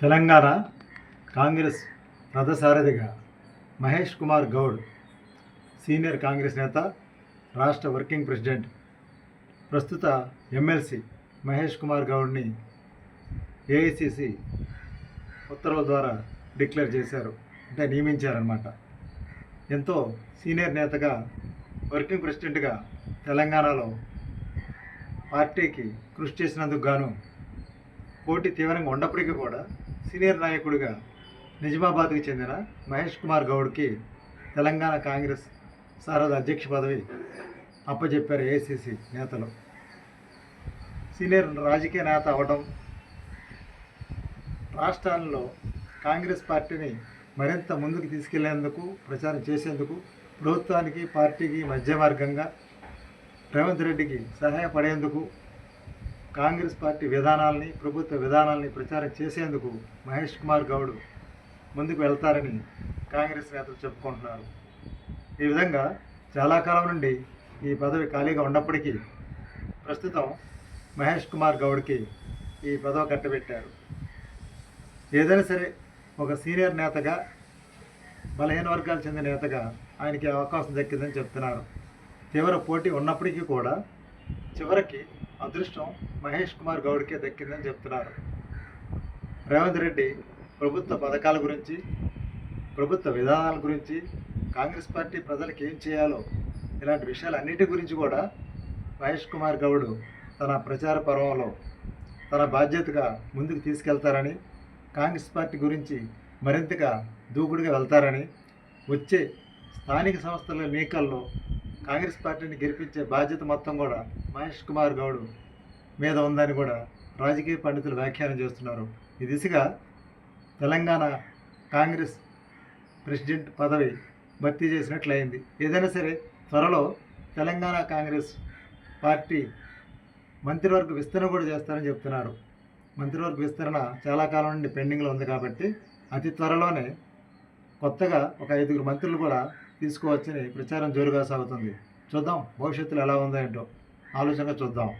Telangana Congress రథసారథిగా Mahesh Kumar Goud senior Congress నేత రాష్ట్ర వర్కింగ్ ప్రెసిడెంట్ ప్రస్తుత ఎమ్మెల్సీ మహేష్ కుమార్ గౌడ్ని ఏఐసిసి ఉత్తర్వుల ద్వారా డిక్లేర్ చేశారు అంటే నియమించారనమాట ఎంతో సీనియర్ నేతగా వర్కింగ్ ప్రెసిడెంట్గా తెలంగాణలో పార్టీకి కృషి చేసినందుకు గాను పోటీ తీవ్రంగా ఉన్నప్పటికీ కూడా సీనియర్ నాయకుడిగా నిజామాబాద్కి చెందిన మహేష్ కుమార్ గౌడ్కి తెలంగాణ కాంగ్రెస్ సారథ అధ్యక్ష పదవి అప్పచెప్పారు ఏసీసీ నేతలు. సీనియర్ రాజకీయ నేత అవడం రాష్ట్రాల్లో కాంగ్రెస్ పార్టీని మరింత ముందుకు తీసుకెళ్ళేందుకు ప్రచారం చేసేందుకు ప్రభుత్వానికి పార్టీకి మధ్య మార్గంగా రేవంత్ రెడ్డికి సహాయపడేందుకు కాంగ్రెస్ పార్టీ విధానాల్ని ప్రభుత్వ విధానాల్ని ప్రచారం చేసేందుకు మహేష్ కుమార్ గౌడ్ ముందుకు వెళ్తారని కాంగ్రెస్ నేతలు చెప్పుకుంటున్నారు. ఈ విధంగా చాలా కాలం నుండి ఈ పదవి ఖాళీగా ఉన్నప్పటికీ ప్రస్తుతం మహేష్ కుమార్ గౌడ్కి ఈ పదవి కట్టబెట్టారు. ఏదైనా సరే ఒక సీనియర్ నేతగా బలహీన వర్గాలు చెందిన నేతగా ఆయనకి అవకాశం దక్కిందని చెప్తున్నారు. తీవ్ర పోటీ ఉన్నప్పటికీ కూడా చివరికి అదృష్టం మహేష్ కుమార్ గౌడ్కే దక్కిందని చెప్తున్నారు. రేవంత్ రెడ్డి ప్రభుత్వ పథకాల గురించి ప్రభుత్వ విధానాల గురించి కాంగ్రెస్ పార్టీ ప్రజలకు ఏం చేయాలో ఇలాంటి విషయాలన్నిటి గురించి కూడా మహేష్ కుమార్ గౌడ్ తన ప్రచార పర్వంలో తన బాధ్యతగా ముందుకు తీసుకెళ్తారని కాంగ్రెస్ పార్టీ గురించి మరింతగా దూకుడుగా వెళ్తారని వచ్చే స్థానిక సంస్థల ఎన్నికల్లో కాంగ్రెస్ పార్టీని గెలిపించే బాధ్యత మొత్తం కూడా మహేష్ కుమార్ గౌడ్ మీద ఉందని కూడా రాజకీయ పండితులు వ్యాఖ్యానం చేస్తున్నారు. ఈ దిశగా తెలంగాణ కాంగ్రెస్ ప్రెసిడెంట్ పదవి భర్తీ చేసినట్లయింది. ఏదైనా సరే త్వరలో తెలంగాణ కాంగ్రెస్ పార్టీ మంత్రివర్గ విస్తరణ కూడా చేస్తారని చెప్తున్నారు. మంత్రివర్గ విస్తరణ చాలా కాలం నుండి పెండింగ్లో ఉంది కాబట్టి అతి త్వరలోనే కొత్తగా ఒక ఐదుగురు మంత్రులు కూడా తీసుకోవచ్చని ప్రచారం జోరుగా సాగుతుంది. చూద్దాం భవిష్యత్తులో ఎలా ఉందో ఏంటో. ఆలోచనగా చూద్దాం.